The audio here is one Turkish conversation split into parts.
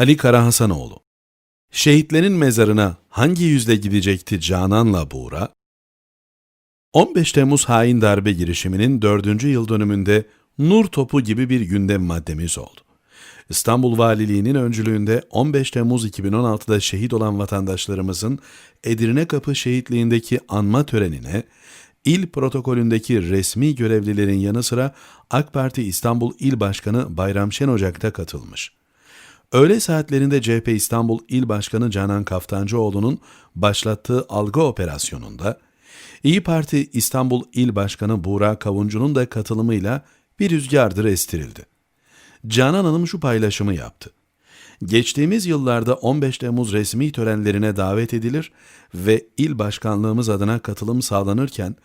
Ali Karahasanoğlu Şehitlerin mezarına hangi yüzle gidecekti Canan'la Buğra? 15 Temmuz hain darbe girişiminin 4. yıl dönümünde nur topu gibi bir gündem maddemiz oldu. İstanbul Valiliği'nin öncülüğünde 15 Temmuz 2016'da şehit olan vatandaşlarımızın Edirne Kapı şehitliğindeki anma törenine il protokolündeki resmi görevlilerin yanı sıra AK Parti İstanbul İl Başkanı Bayram Şenocak da katılmış. Öğle saatlerinde CHP İstanbul İl Başkanı Canan Kaftancıoğlu'nun başlattığı algı operasyonunda İyi Parti İstanbul İl Başkanı Buğra Kavuncu'nun da katılımıyla bir rüzgardır estirildi. Canan Hanım şu paylaşımı yaptı. Geçtiğimiz yıllarda 15 Temmuz resmi törenlerine davet edilir ve il başkanlığımız adına katılım sağlanırken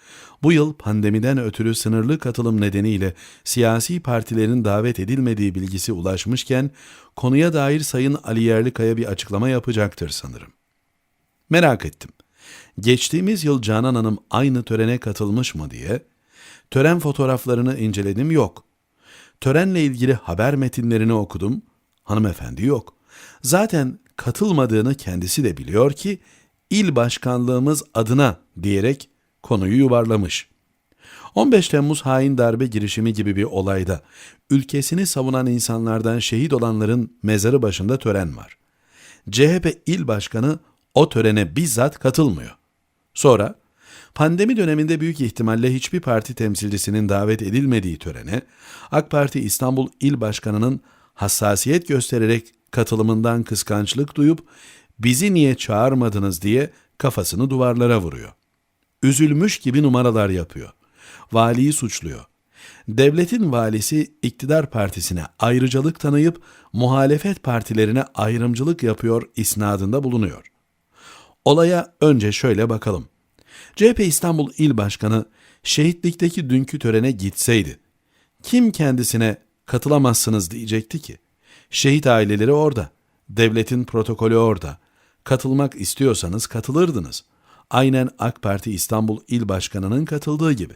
bu yıl pandemiden ötürü sınırlı katılım nedeniyle siyasi partilerin davet edilmediği bilgisi ulaşmışken konuya dair Sayın Ali Yerlikaya bir açıklama yapacaktır sanırım. Merak ettim. Geçtiğimiz yıl Canan Hanım aynı törene katılmış mı diye tören fotoğraflarını inceledim yok. Törenle ilgili haber metinlerini okudum. Hanımefendi yok. Zaten katılmadığını kendisi de biliyor ki il başkanlığımız adına diyerek konuyu yuvarlamış. 15 Temmuz hain darbe girişimi gibi bir olayda ülkesini savunan insanlardan şehit olanların mezarı başında tören var. CHP il başkanı o törene bizzat katılmıyor. Sonra pandemi döneminde büyük ihtimalle hiçbir parti temsilcisinin davet edilmediği törene AK Parti İstanbul İl Başkanı'nın hassasiyet göstererek katılımından kıskançlık duyup bizi niye çağırmadınız diye kafasını duvarlara vuruyor. Üzülmüş gibi numaralar yapıyor. Valiyi suçluyor. Devletin valisi iktidar partisine ayrıcalık tanıyıp muhalefet partilerine ayrımcılık yapıyor isnadında bulunuyor. Olaya önce şöyle bakalım. CHP İstanbul İl Başkanı şehitlikteki dünkü törene gitseydi, kim kendisine katılamazsınız diyecekti ki? Şehit aileleri orada, devletin protokolü orada. Katılmak istiyorsanız katılırdınız. Aynen AK Parti İstanbul İl Başkanı'nın katıldığı gibi.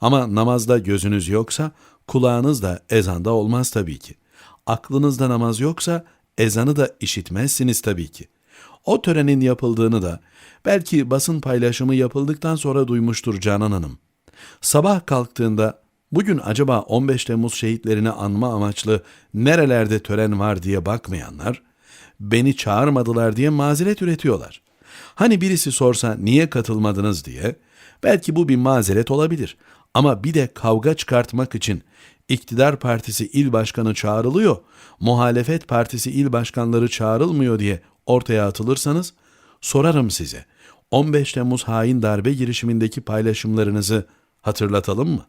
Ama namazda gözünüz yoksa kulağınız da ezanda olmaz tabii ki. Aklınızda namaz yoksa ezanı da işitmezsiniz tabii ki. O törenin yapıldığını da belki basın paylaşımı yapıldıktan sonra duymuştur Canan Hanım. Sabah kalktığında bugün acaba 15 Temmuz şehitlerini anma amaçlı nerelerde tören var diye bakmayanlar, beni çağırmadılar diye mazeret üretiyorlar. Hani birisi sorsa niye katılmadınız diye, belki bu bir mazeret olabilir. Ama bir de kavga çıkartmak için iktidar partisi il başkanı çağrılıyor, muhalefet partisi il başkanları çağrılmıyor diye ortaya atılırsanız sorarım size. 15 Temmuz hain darbe girişimindeki paylaşımlarınızı hatırlatalım mı?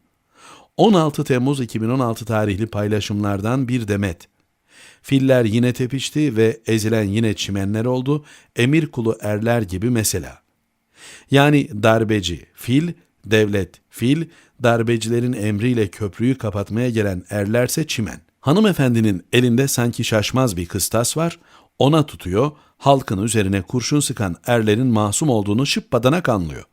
16 Temmuz 2016 tarihli paylaşımlardan bir demet. Filler yine tepişti ve ezilen yine çimenler oldu, emir kulu erler gibi mesela. Yani darbeci, fil, devlet, fil, darbecilerin emriyle köprüyü kapatmaya gelen erlerse çimen. Hanımefendinin elinde sanki şaşmaz bir kıstas var, ona tutuyor, halkın üzerine kurşun sıkan erlerin masum olduğunu şıppadana anlıyor.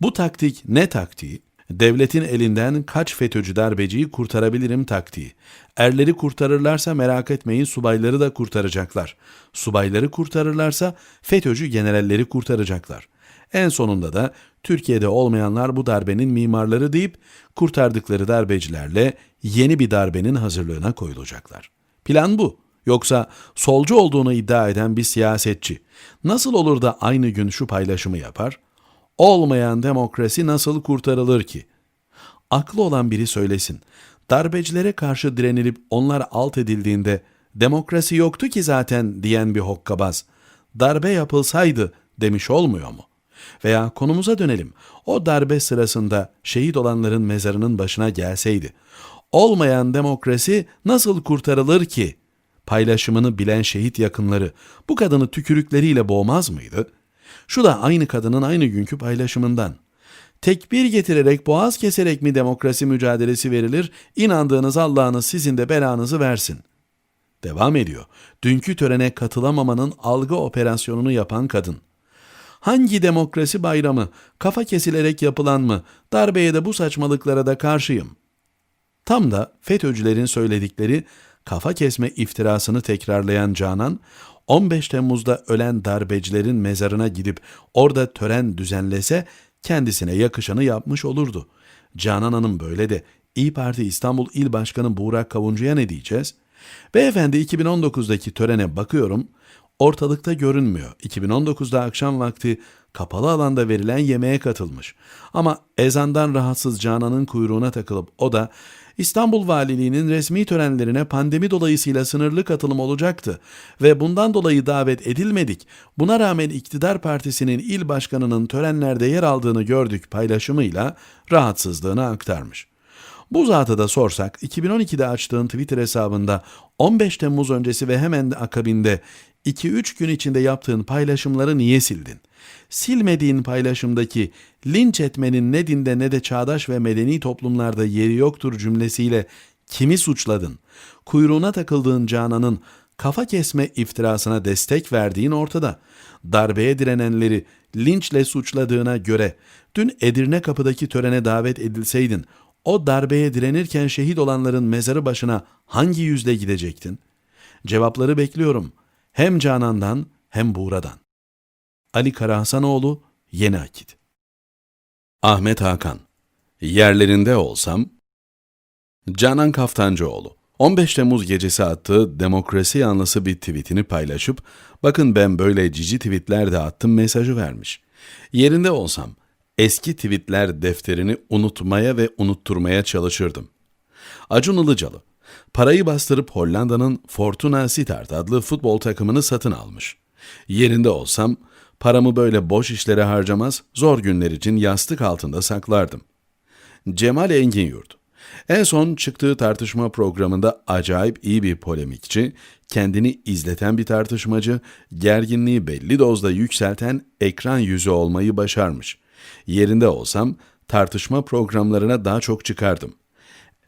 Bu taktik ne taktiği? Devletin elinden kaç FETÖ'cü darbeciyi kurtarabilirim taktiği. Erleri kurtarırlarsa merak etmeyin subayları da kurtaracaklar. Subayları kurtarırlarsa FETÖ'cü generalleri kurtaracaklar. En sonunda da Türkiye'de olmayanlar bu darbenin mimarları deyip kurtardıkları darbecilerle yeni bir darbenin hazırlığına koyulacaklar. Plan bu. Yoksa solcu olduğunu iddia eden bir siyasetçi nasıl olur da aynı gün şu paylaşımı yapar? Olmayan demokrasi nasıl kurtarılır ki? Aklı olan biri söylesin. Darbecilere karşı direnilip onlar alt edildiğinde demokrasi yoktu ki zaten diyen bir hokkabaz. Darbe yapılsaydı demiş olmuyor mu? Veya konumuza dönelim. O darbe sırasında şehit olanların mezarının başına gelseydi. Olmayan demokrasi nasıl kurtarılır ki? Paylaşımını bilen şehit yakınları bu kadını tükürükleriyle boğmaz mıydı? Şu da aynı kadının aynı günkü paylaşımından. Tekbir getirerek boğaz keserek mi demokrasi mücadelesi verilir? İnandığınız Allah'ınız sizin de belanızı versin. Devam ediyor. Dünkü törene katılamamanın algı operasyonunu yapan kadın. Hangi demokrasi bayramı, kafa kesilerek yapılan mı, darbeye de bu saçmalıklara da karşıyım. Tam da FETÖ'cülerin söyledikleri kafa kesme iftirasını tekrarlayan Canan, 15 Temmuz'da ölen darbecilerin mezarına gidip orada tören düzenlese kendisine yakışanı yapmış olurdu. Canan Hanım böyle de İyi Parti İstanbul İl Başkanı Buğra Kavuncu'ya ne diyeceğiz? Beyefendi 2019'daki törene bakıyorum, ortalıkta görünmüyor. 2019'da akşam vakti kapalı alanda verilen yemeğe katılmış. Ama ezandan rahatsız Canan'ın kuyruğuna takılıp o da İstanbul Valiliği'nin resmi törenlerine pandemi dolayısıyla sınırlı katılım olacaktı ve bundan dolayı davet edilmedik. Buna rağmen iktidar partisinin il başkanının törenlerde yer aldığını gördük paylaşımıyla rahatsızlığını aktarmış. Bu zatı da sorsak 2012'de açtığın Twitter hesabında 15 Temmuz öncesi ve hemen akabinde 2-3 gün içinde yaptığın paylaşımları niye sildin? Silmediğin paylaşımdaki linç etmenin ne dinde ne de çağdaş ve medeni toplumlarda yeri yoktur cümlesiyle kimi suçladın? Kuyruğuna takıldığın Canan'ın kafa kesme iftirasına destek verdiğin ortada. Darbeye direnenleri linçle suçladığına göre dün Edirne kapıdaki törene davet edilseydin o darbeye direnirken şehit olanların mezarı başına hangi yüzle gidecektin? Cevapları bekliyorum. Hem Canan'dan hem Buğra'dan. Ali Karahasanoğlu, Yeni Akit. Ahmet Hakan. Yerlerinde olsam Canan Kaftancıoğlu 15 Temmuz gecesi attığı demokrasi yanlısı bir tweetini paylaşıp bakın ben böyle cici tweetler de attım mesajı vermiş. Yerinde olsam eski tweetler defterini unutmaya ve unutturmaya çalışırdım. Acun Ilıcalı, parayı bastırıp Hollanda'nın Fortuna Sittard adlı futbol takımını satın almış. Yerinde olsam paramı böyle boş işlere harcamaz, zor günler için yastık altında saklardım. Cemal Engin Yurt, en son çıktığı tartışma programında acayip iyi bir polemikçi, kendini izleten bir tartışmacı, gerginliği belli dozda yükselten ekran yüzü olmayı başarmış. Yerinde olsam tartışma programlarına daha çok çıkardım.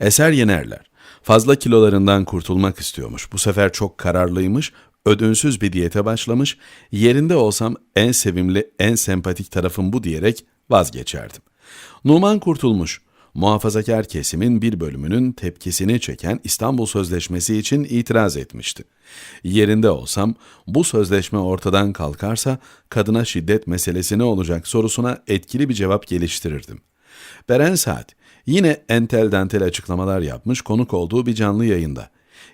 Eser Yenerler, fazla kilolarından kurtulmak istiyormuş. Bu sefer çok kararlıymış, ödünsüz bir diyete başlamış. Yerinde olsam en sevimli, en sempatik tarafım bu diyerek vazgeçerdim. Numan Kurtulmuş, muhafazakar kesimin bir bölümünün tepkisini çeken İstanbul Sözleşmesi için itiraz etmişti. Yerinde olsam bu sözleşme ortadan kalkarsa kadına şiddet meselesi ne olacak sorusuna etkili bir cevap geliştirirdim. Beren Saat yine entel dantel açıklamalar yapmış konuk olduğu bir canlı yayında.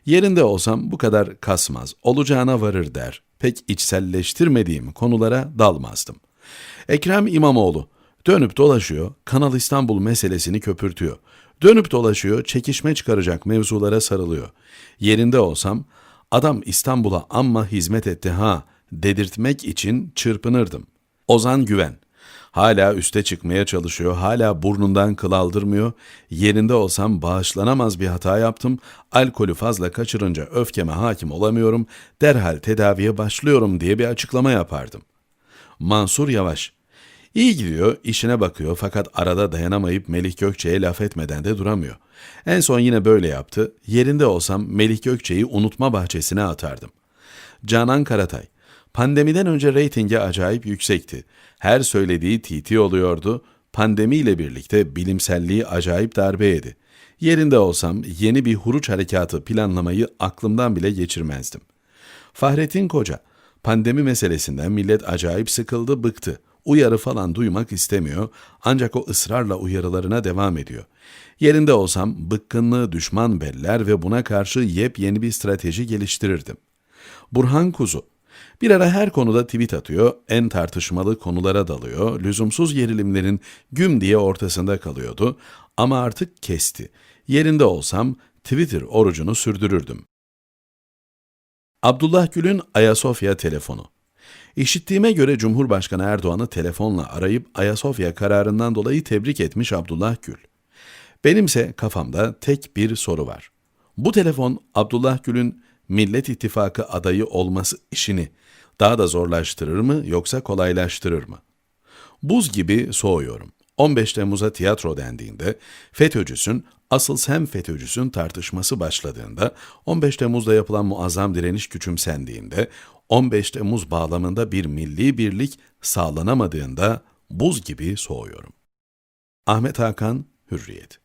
Yerinde olsam bu kadar kasmaz, olacağına varır der. Pek içselleştirmediğim konulara dalmazdım. Ekrem İmamoğlu Dönüp dolaşıyor, Kanal İstanbul meselesini köpürtüyor. Dönüp dolaşıyor, çekişme çıkaracak mevzulara sarılıyor. Yerinde olsam, adam İstanbul'a amma hizmet etti ha dedirtmek için çırpınırdım. Ozan Güven, hala üste çıkmaya çalışıyor, hala burnundan kıl aldırmıyor. Yerinde olsam bağışlanamaz bir hata yaptım, alkolü fazla kaçırınca öfkeme hakim olamıyorum, derhal tedaviye başlıyorum diye bir açıklama yapardım. Mansur Yavaş, İyi gidiyor, işine bakıyor fakat arada dayanamayıp Melih Gökçe'ye laf etmeden de duramıyor. En son yine böyle yaptı. Yerinde olsam Melih Gökçe'yi unutma bahçesine atardım. Canan Karatay. Pandemiden önce reytingi acayip yüksekti. Her söylediği TT oluyordu. Pandemiyle birlikte bilimselliği acayip darbe yedi. Yerinde olsam yeni bir huruç harekatı planlamayı aklımdan bile geçirmezdim. Fahrettin Koca. Pandemi meselesinden millet acayip sıkıldı, bıktı uyarı falan duymak istemiyor ancak o ısrarla uyarılarına devam ediyor. Yerinde olsam bıkkınlığı düşman beller ve buna karşı yepyeni bir strateji geliştirirdim. Burhan Kuzu bir ara her konuda tweet atıyor, en tartışmalı konulara dalıyor, lüzumsuz gerilimlerin güm diye ortasında kalıyordu ama artık kesti. Yerinde olsam Twitter orucunu sürdürürdüm. Abdullah Gül'ün Ayasofya telefonu İşittiğime göre Cumhurbaşkanı Erdoğan'ı telefonla arayıp Ayasofya kararından dolayı tebrik etmiş Abdullah Gül. Benimse kafamda tek bir soru var. Bu telefon Abdullah Gül'ün Millet İttifakı adayı olması işini daha da zorlaştırır mı yoksa kolaylaştırır mı? Buz gibi soğuyorum. 15 Temmuz'a tiyatro dendiğinde FETÖ'cüsün, asıl sen FETÖ'cüsün tartışması başladığında, 15 Temmuz'da yapılan muazzam direniş küçümsendiğinde, 15 Temmuz bağlamında bir milli birlik sağlanamadığında buz gibi soğuyorum. Ahmet Hakan, Hürriyet